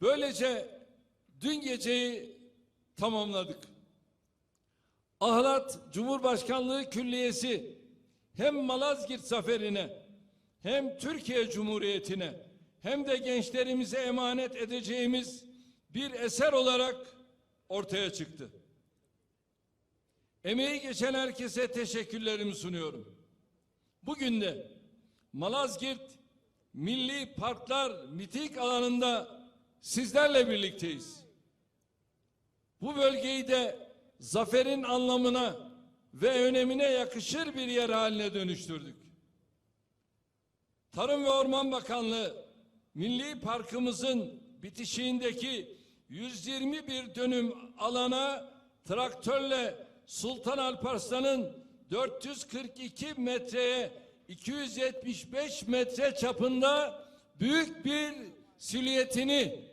Böylece dün geceyi tamamladık. Ahlat Cumhurbaşkanlığı Külliyesi hem Malazgirt zaferine hem Türkiye Cumhuriyeti'ne hem de gençlerimize emanet edeceğimiz bir eser olarak ortaya çıktı. Emeği geçen herkese teşekkürlerimi sunuyorum. Bugün de Malazgirt Milli Parklar miting alanında sizlerle birlikteyiz. Bu bölgeyi de zaferin anlamına ve önemine yakışır bir yer haline dönüştürdük. Tarım ve Orman Bakanlığı Milli Parkımızın bitişiğindeki 121 dönüm alana traktörle Sultan Alparslan'ın 442 metreye 275 metre çapında büyük bir silüetini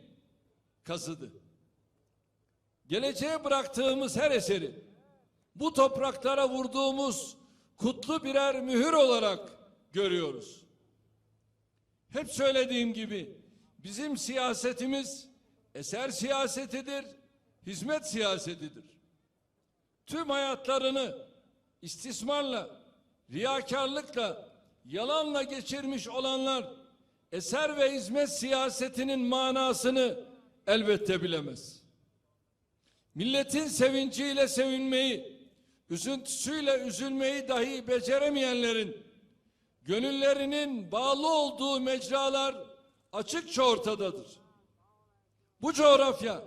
kazıdı. Geleceğe bıraktığımız her eseri bu topraklara vurduğumuz kutlu birer mühür olarak görüyoruz. Hep söylediğim gibi bizim siyasetimiz eser siyasetidir, hizmet siyasetidir. Tüm hayatlarını istismarla, riyakarlıkla, yalanla geçirmiş olanlar eser ve hizmet siyasetinin manasını elbette bilemez. Milletin sevinciyle sevinmeyi, üzüntüsüyle üzülmeyi dahi beceremeyenlerin gönüllerinin bağlı olduğu mecralar açıkça ortadadır. Bu coğrafya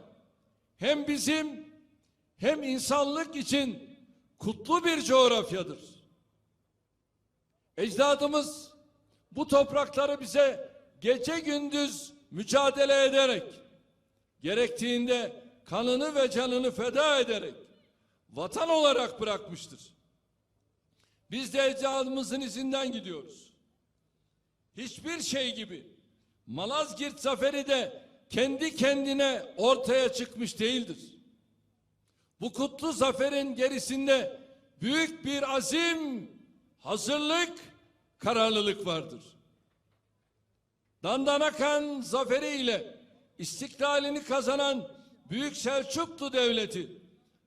hem bizim hem insanlık için kutlu bir coğrafyadır. Ecdadımız bu toprakları bize gece gündüz mücadele ederek gerektiğinde kanını ve canını feda ederek vatan olarak bırakmıştır. Biz de ecdadımızın izinden gidiyoruz. Hiçbir şey gibi Malazgirt zaferi de kendi kendine ortaya çıkmış değildir. Bu kutlu zaferin gerisinde büyük bir azim, hazırlık, kararlılık vardır. Dandanakan zaferiyle istiklalini kazanan Büyük Selçuklu Devleti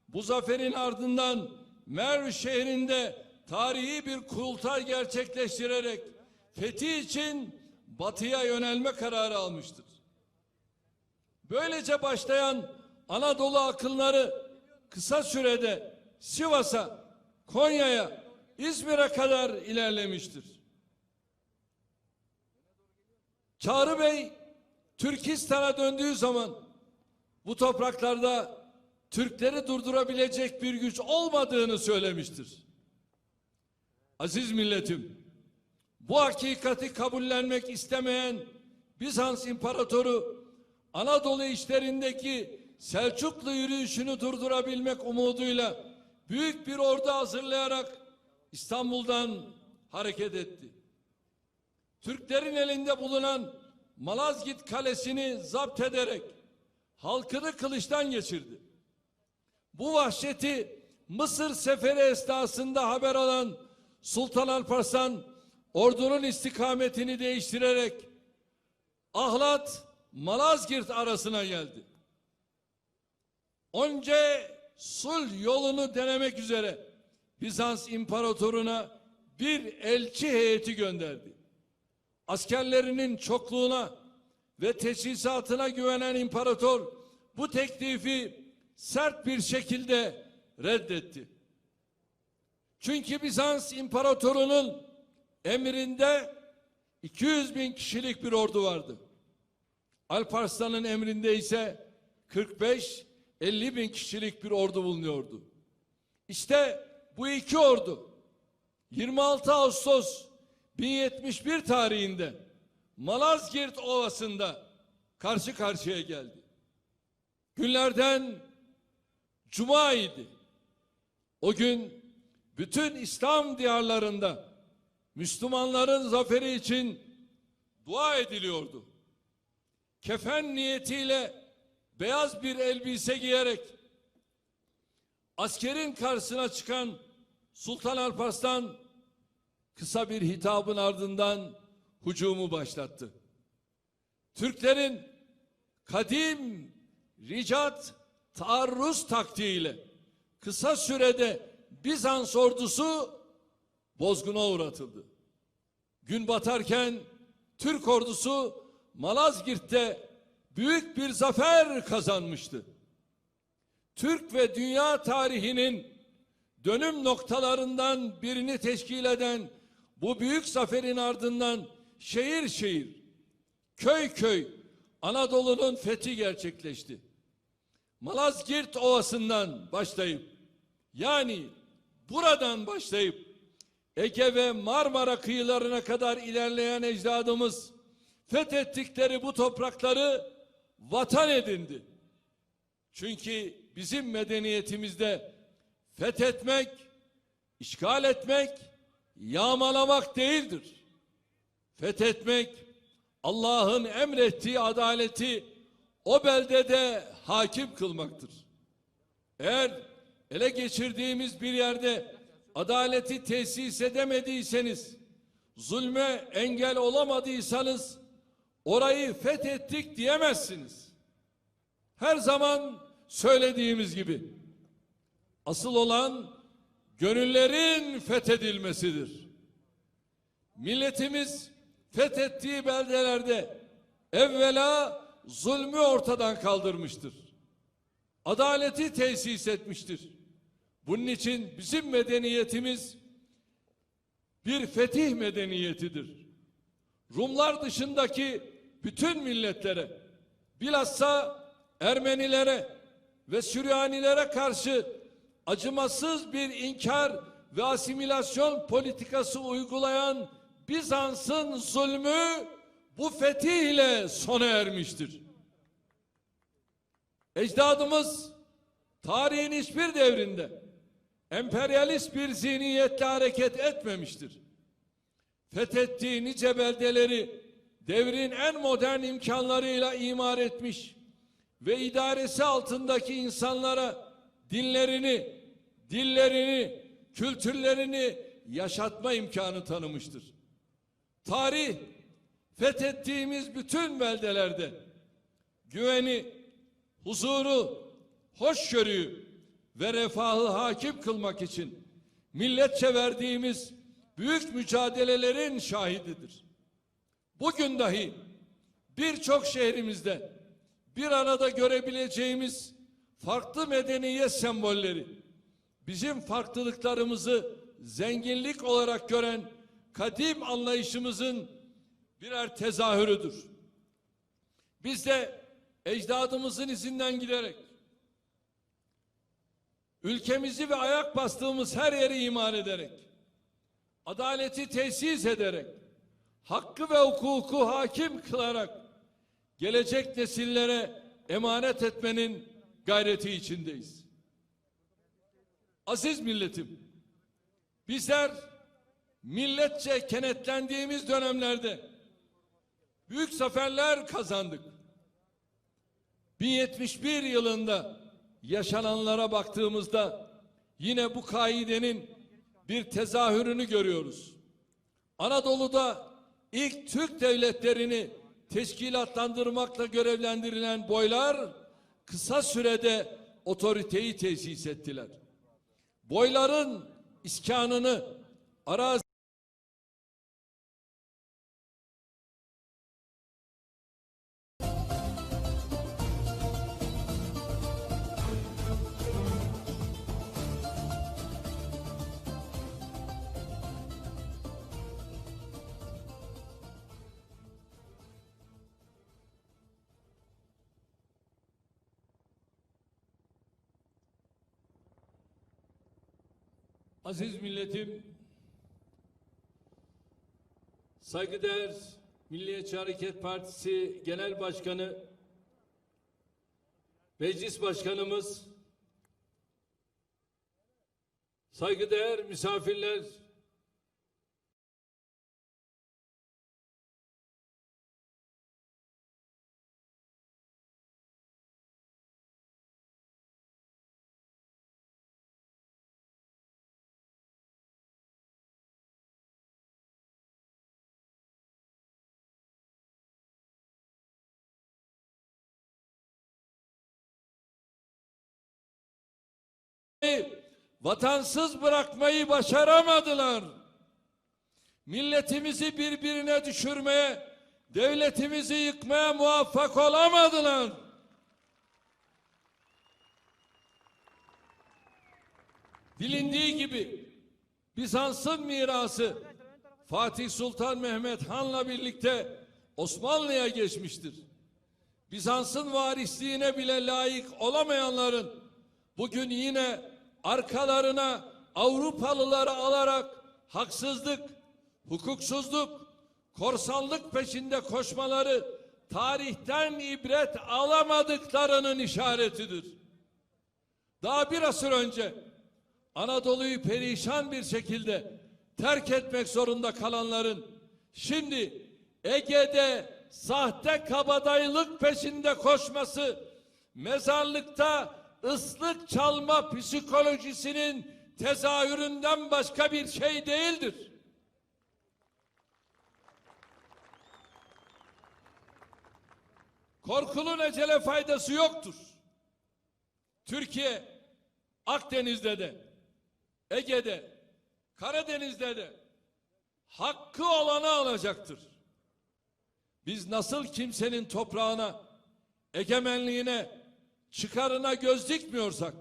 bu zaferin ardından Merv şehrinde tarihi bir kurultay gerçekleştirerek fethi için batıya yönelme kararı almıştır. Böylece başlayan Anadolu akınları kısa sürede Sivas'a, Konya'ya, İzmir'e kadar ilerlemiştir. Çağrı Bey Türkistan'a döndüğü zaman bu topraklarda Türkleri durdurabilecek bir güç olmadığını söylemiştir. Aziz milletim, bu hakikati kabullenmek istemeyen Bizans İmparatoru Anadolu işlerindeki Selçuklu yürüyüşünü durdurabilmek umuduyla büyük bir ordu hazırlayarak İstanbul'dan hareket etti. Türklerin elinde bulunan Malazgirt Kalesi'ni zapt ederek halkını kılıçtan geçirdi. Bu vahşeti Mısır seferi esnasında haber alan Sultan Alparslan ordunun istikametini değiştirerek Ahlat Malazgirt arasına geldi. Önce sulh yolunu denemek üzere Bizans imparatoruna bir elçi heyeti gönderdi. Askerlerinin çokluğuna ve teçhizatına güvenen imparator bu teklifi sert bir şekilde reddetti. Çünkü Bizans imparatorunun emrinde 200 bin kişilik bir ordu vardı. Alparslan'ın emrinde ise 45 50 bin kişilik bir ordu bulunuyordu. İşte bu iki ordu 26 Ağustos 1071 tarihinde Malazgirt Ovası'nda karşı karşıya geldi. Günlerden Cuma idi. O gün bütün İslam diyarlarında Müslümanların zaferi için dua ediliyordu. Kefen niyetiyle beyaz bir elbise giyerek askerin karşısına çıkan Sultan Alparslan kısa bir hitabın ardından hücumu başlattı. Türklerin kadim ricat taarruz taktiğiyle kısa sürede Bizans ordusu bozguna uğratıldı. Gün batarken Türk ordusu Malazgirt'te büyük bir zafer kazanmıştı. Türk ve dünya tarihinin dönüm noktalarından birini teşkil eden bu büyük zaferin ardından şehir şehir, köy köy Anadolu'nun fethi gerçekleşti. Malazgirt Ovası'ndan başlayıp yani buradan başlayıp Ege ve Marmara kıyılarına kadar ilerleyen ecdadımız fethettikleri bu toprakları vatan edindi. Çünkü bizim medeniyetimizde fethetmek, işgal etmek, yağmalamak değildir. Fethetmek, Allah'ın emrettiği adaleti o beldede hakim kılmaktır. Eğer ele geçirdiğimiz bir yerde adaleti tesis edemediyseniz, zulme engel olamadıysanız orayı fethettik diyemezsiniz. Her zaman söylediğimiz gibi asıl olan gönüllerin fethedilmesidir. Milletimiz fethettiği beldelerde evvela zulmü ortadan kaldırmıştır. Adaleti tesis etmiştir. Bunun için bizim medeniyetimiz bir fetih medeniyetidir. Rumlar dışındaki bütün milletlere bilhassa Ermenilere ve Süryanilere karşı acımasız bir inkar ve asimilasyon politikası uygulayan Bizans'ın zulmü bu fetih ile sona ermiştir. Ecdadımız tarihin hiçbir devrinde emperyalist bir zihniyetle hareket etmemiştir. Fethettiği nice beldeleri devrin en modern imkanlarıyla imar etmiş ve idaresi altındaki insanlara dinlerini, dillerini, kültürlerini yaşatma imkanı tanımıştır. Tarih fethettiğimiz bütün beldelerde güveni, huzuru, hoşgörüyü ve refahı hakim kılmak için milletçe verdiğimiz büyük mücadelelerin şahididir. Bugün dahi birçok şehrimizde bir arada görebileceğimiz farklı medeniyet sembolleri bizim farklılıklarımızı zenginlik olarak gören kadim anlayışımızın birer tezahürüdür. Biz de ecdadımızın izinden giderek ülkemizi ve ayak bastığımız her yeri iman ederek, adaleti tesis ederek, hakkı ve hukuku hakim kılarak, gelecek nesillere emanet etmenin gayreti içindeyiz. Aziz milletim, bizler milletçe kenetlendiğimiz dönemlerde büyük zaferler kazandık. 1071 yılında yaşananlara baktığımızda yine bu kaidenin bir tezahürünü görüyoruz. Anadolu'da ilk Türk devletlerini teşkilatlandırmakla görevlendirilen boylar kısa sürede otoriteyi tesis ettiler. Boyların iskanını arazi Aziz milletim, saygıdeğer Milliyetçi Hareket Partisi Genel Başkanı, Meclis Başkanımız, saygıdeğer misafirler, vatansız bırakmayı başaramadılar. Milletimizi birbirine düşürmeye, devletimizi yıkmaya muvaffak olamadılar. Bilindiği gibi Bizans'ın mirası Fatih Sultan Mehmet Han'la birlikte Osmanlı'ya geçmiştir. Bizans'ın varisliğine bile layık olamayanların bugün yine arkalarına Avrupalıları alarak haksızlık, hukuksuzluk, korsanlık peşinde koşmaları tarihten ibret alamadıklarının işaretidir. Daha bir asır önce Anadolu'yu perişan bir şekilde terk etmek zorunda kalanların şimdi Ege'de sahte kabadayılık peşinde koşması mezarlıkta ıslık çalma psikolojisinin tezahüründen başka bir şey değildir. Korkulun ecele faydası yoktur. Türkiye Akdeniz'de de, Ege'de, Karadeniz'de de hakkı olanı alacaktır. Biz nasıl kimsenin toprağına, egemenliğine, çıkarına göz dikmiyorsak,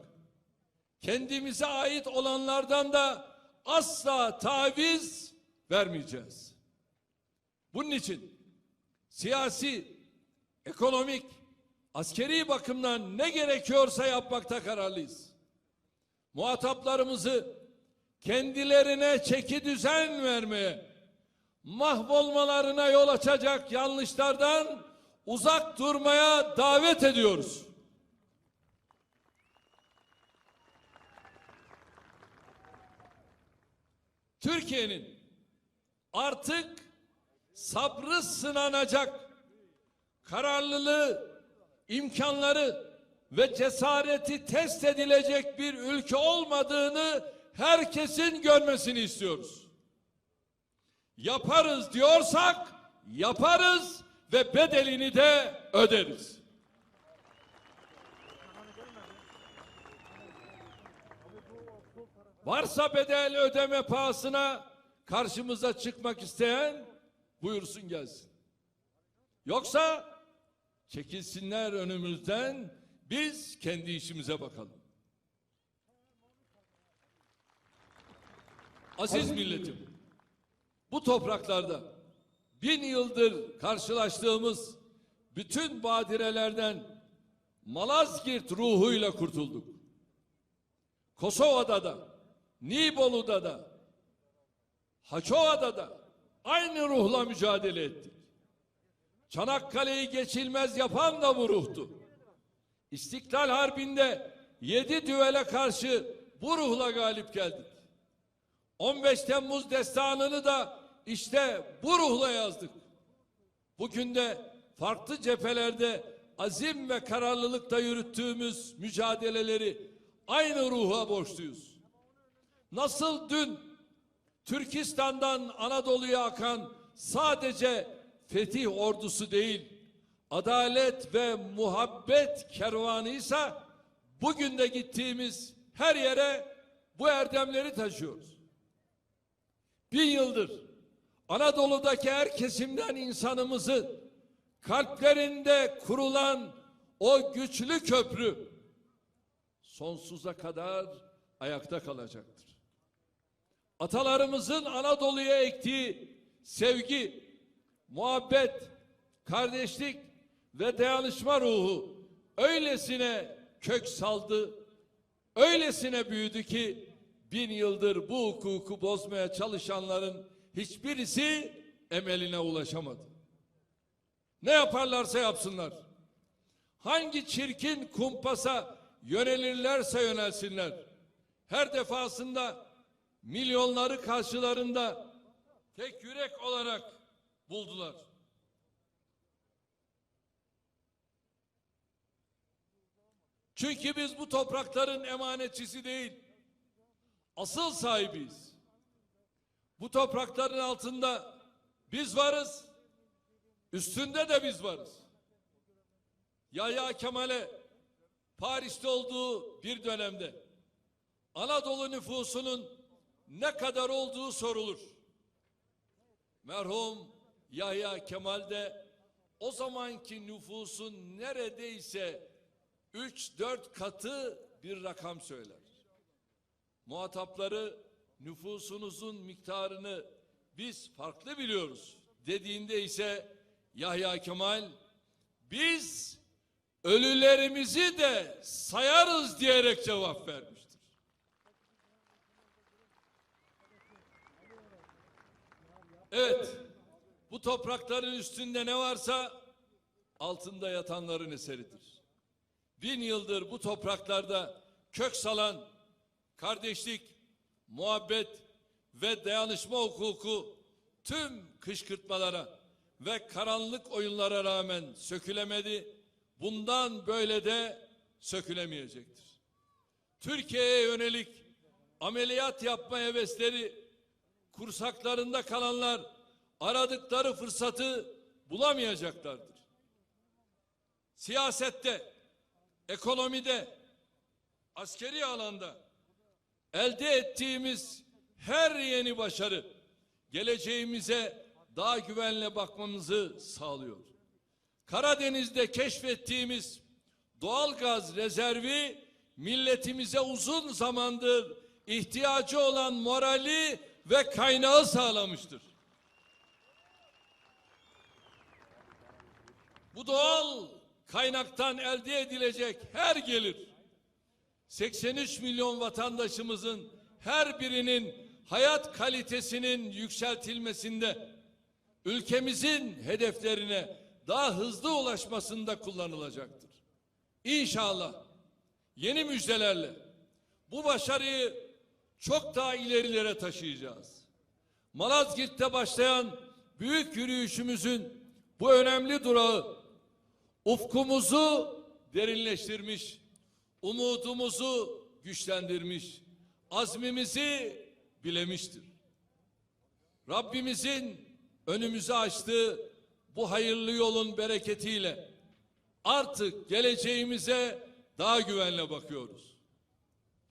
kendimize ait olanlardan da asla taviz vermeyeceğiz. Bunun için siyasi, ekonomik, askeri bakımdan ne gerekiyorsa yapmakta kararlıyız. Muhataplarımızı kendilerine çeki düzen vermeye, mahvolmalarına yol açacak yanlışlardan uzak durmaya davet ediyoruz. Türkiye'nin artık sabrı sınanacak kararlılığı, imkanları ve cesareti test edilecek bir ülke olmadığını herkesin görmesini istiyoruz. Yaparız diyorsak yaparız ve bedelini de öderiz. Varsa bedel ödeme pahasına karşımıza çıkmak isteyen buyursun gelsin. Yoksa çekilsinler önümüzden biz kendi işimize bakalım. Aziz milletim, bu topraklarda bin yıldır karşılaştığımız bütün badirelerden Malazgirt ruhuyla kurtulduk. Kosova'da da, Nibolu'da da, Haçova'da da aynı ruhla mücadele ettik. Çanakkale'yi geçilmez yapan da bu ruhtu. İstiklal Harbi'nde yedi düvele karşı bu ruhla galip geldik. 15 Temmuz destanını da işte bu ruhla yazdık. Bugün de farklı cephelerde azim ve kararlılıkla yürüttüğümüz mücadeleleri aynı ruha borçluyuz. Nasıl dün Türkistan'dan Anadolu'ya akan sadece fetih ordusu değil, adalet ve muhabbet kervanıysa bugün de gittiğimiz her yere bu erdemleri taşıyoruz. Bin yıldır Anadolu'daki her kesimden insanımızı kalplerinde kurulan o güçlü köprü sonsuza kadar ayakta kalacaktır. Atalarımızın Anadolu'ya ektiği sevgi, muhabbet, kardeşlik ve dayanışma ruhu öylesine kök saldı, öylesine büyüdü ki bin yıldır bu hukuku bozmaya çalışanların hiçbirisi emeline ulaşamadı. Ne yaparlarsa yapsınlar. Hangi çirkin kumpasa yönelirlerse yönelsinler. Her defasında milyonları karşılarında tek yürek olarak buldular. Çünkü biz bu toprakların emanetçisi değil, asıl sahibiyiz. Bu toprakların altında biz varız, üstünde de biz varız. Yahya Kemal'e Paris'te olduğu bir dönemde Anadolu nüfusunun ne kadar olduğu sorulur. Merhum Yahya Kemal de o zamanki nüfusun neredeyse 3-4 katı bir rakam söyler. Muhatapları nüfusunuzun miktarını biz farklı biliyoruz dediğinde ise Yahya Kemal biz ölülerimizi de sayarız diyerek cevap vermiştir. Evet, bu toprakların üstünde ne varsa altında yatanların eseridir. Bin yıldır bu topraklarda kök salan kardeşlik, muhabbet ve dayanışma hukuku tüm kışkırtmalara ve karanlık oyunlara rağmen sökülemedi. Bundan böyle de sökülemeyecektir. Türkiye'ye yönelik ameliyat yapma hevesleri kursaklarında kalanlar aradıkları fırsatı bulamayacaklardır. Siyasette, ekonomide, askeri alanda elde ettiğimiz her yeni başarı geleceğimize daha güvenle bakmamızı sağlıyor. Karadeniz'de keşfettiğimiz doğal gaz rezervi milletimize uzun zamandır ihtiyacı olan morali ve kaynağı sağlamıştır. Bu doğal kaynaktan elde edilecek her gelir 83 milyon vatandaşımızın her birinin hayat kalitesinin yükseltilmesinde ülkemizin hedeflerine daha hızlı ulaşmasında kullanılacaktır. İnşallah yeni müjdelerle bu başarıyı çok daha ilerilere taşıyacağız. Malazgirt'te başlayan büyük yürüyüşümüzün bu önemli durağı ufkumuzu derinleştirmiş, umudumuzu güçlendirmiş, azmimizi bilemiştir. Rabbimizin önümüze açtığı bu hayırlı yolun bereketiyle artık geleceğimize daha güvenle bakıyoruz.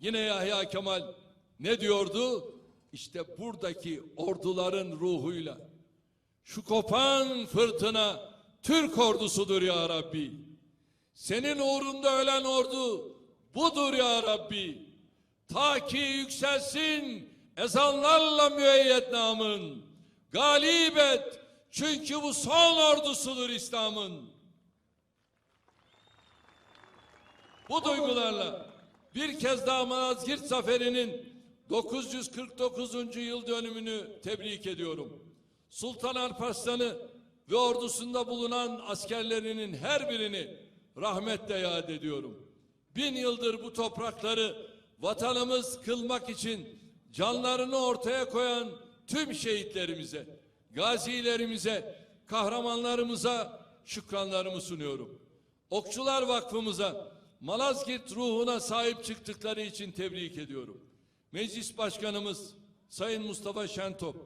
Yine Yahya Kemal ne diyordu? İşte buradaki orduların ruhuyla şu kopan fırtına Türk ordusudur ya Rabbi. Senin uğrunda ölen ordu budur ya Rabbi. Ta ki yükselsin ezanlarla müeyyet namın. Galip et çünkü bu son ordusudur İslam'ın. Bu duygularla bir kez daha Malazgirt Zaferi'nin 949. yıl dönümünü tebrik ediyorum. Sultan Alparslan'ı ve ordusunda bulunan askerlerinin her birini rahmetle yad ediyorum. Bin yıldır bu toprakları vatanımız kılmak için canlarını ortaya koyan tüm şehitlerimize, gazilerimize, kahramanlarımıza şükranlarımı sunuyorum. Okçular Vakfımıza, Malazgirt ruhuna sahip çıktıkları için tebrik ediyorum. Meclis Başkanımız Sayın Mustafa Şentop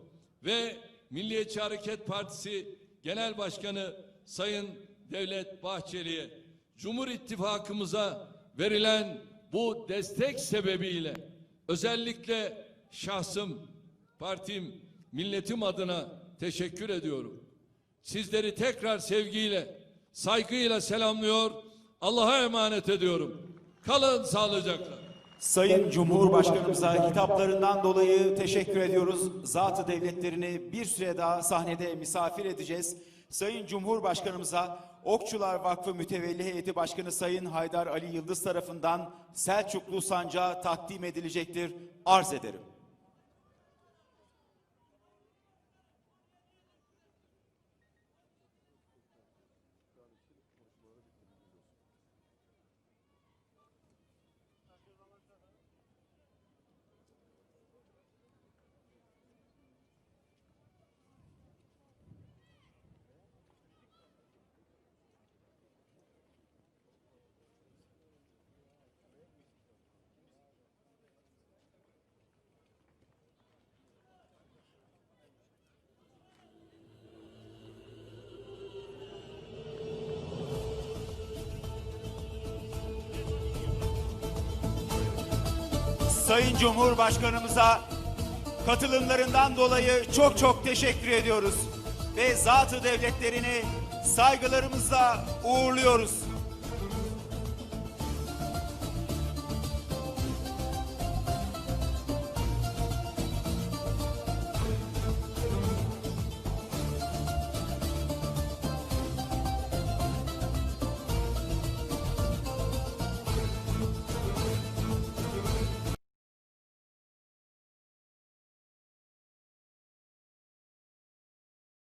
ve Milliyetçi Hareket Partisi Genel Başkanı Sayın Devlet Bahçeli'ye, Cumhur İttifakımıza verilen bu destek sebebiyle özellikle şahsım, partim, milletim adına teşekkür ediyorum. Sizleri tekrar sevgiyle, saygıyla selamlıyor, Allah'a emanet ediyorum. Kalın sağlıcakla. Sayın Cumhurbaşkanımıza hitaplarından dolayı teşekkür ediyoruz. Zatı devletlerini bir süre daha sahnede misafir edeceğiz. Sayın Cumhurbaşkanımıza Okçular Vakfı Mütevelli Heyeti Başkanı Sayın Haydar Ali Yıldız tarafından Selçuklu Sancağı takdim edilecektir. Arz ederim. Sayın Cumhurbaşkanımıza katılımlarından dolayı çok çok teşekkür ediyoruz. Ve zatı devletlerini saygılarımızla uğurluyoruz.